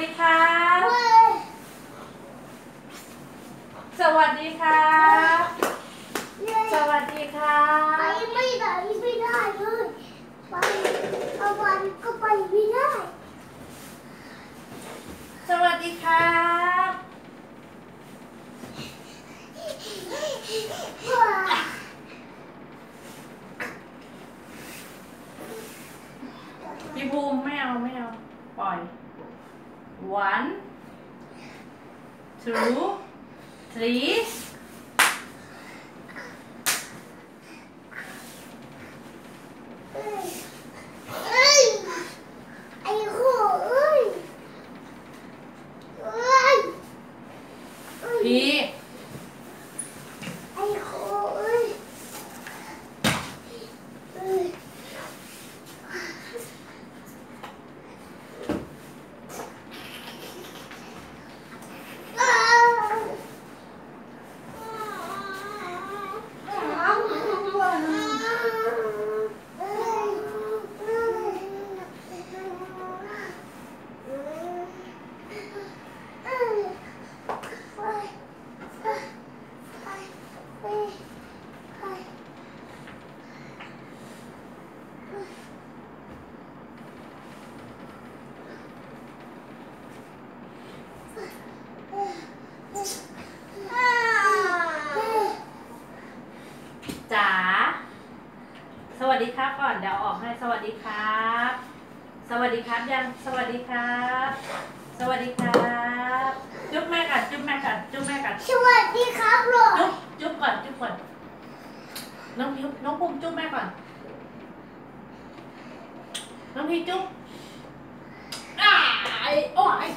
ดีครับเว้ยสวัสดีครับเย้สวัสดีครัไปบไม่ได้ไม่ได้เลยไปเอาวันก็ไปไม่ได้ สวัสดีครับว้าพี่ภูมิไม่เอาไม่เอา ปล่อย one two three ดีครับก่อนเดี๋ยวออกให้สวัสดีครับ สวัสดีครับยังสวัสดีครับ สวัสดีครับ จุ๊บแม่ก่อนจุ๊บแม่ก่อนจุ๊บแม่ก่อนสวัสดีครับลูกจุ๊บจุ๊บก่อนจุ๊บก่อนน้องพิน้องพุ่มจุ๊บแม่ก่อนน้องพีจุ๊บอ้ายอ้ย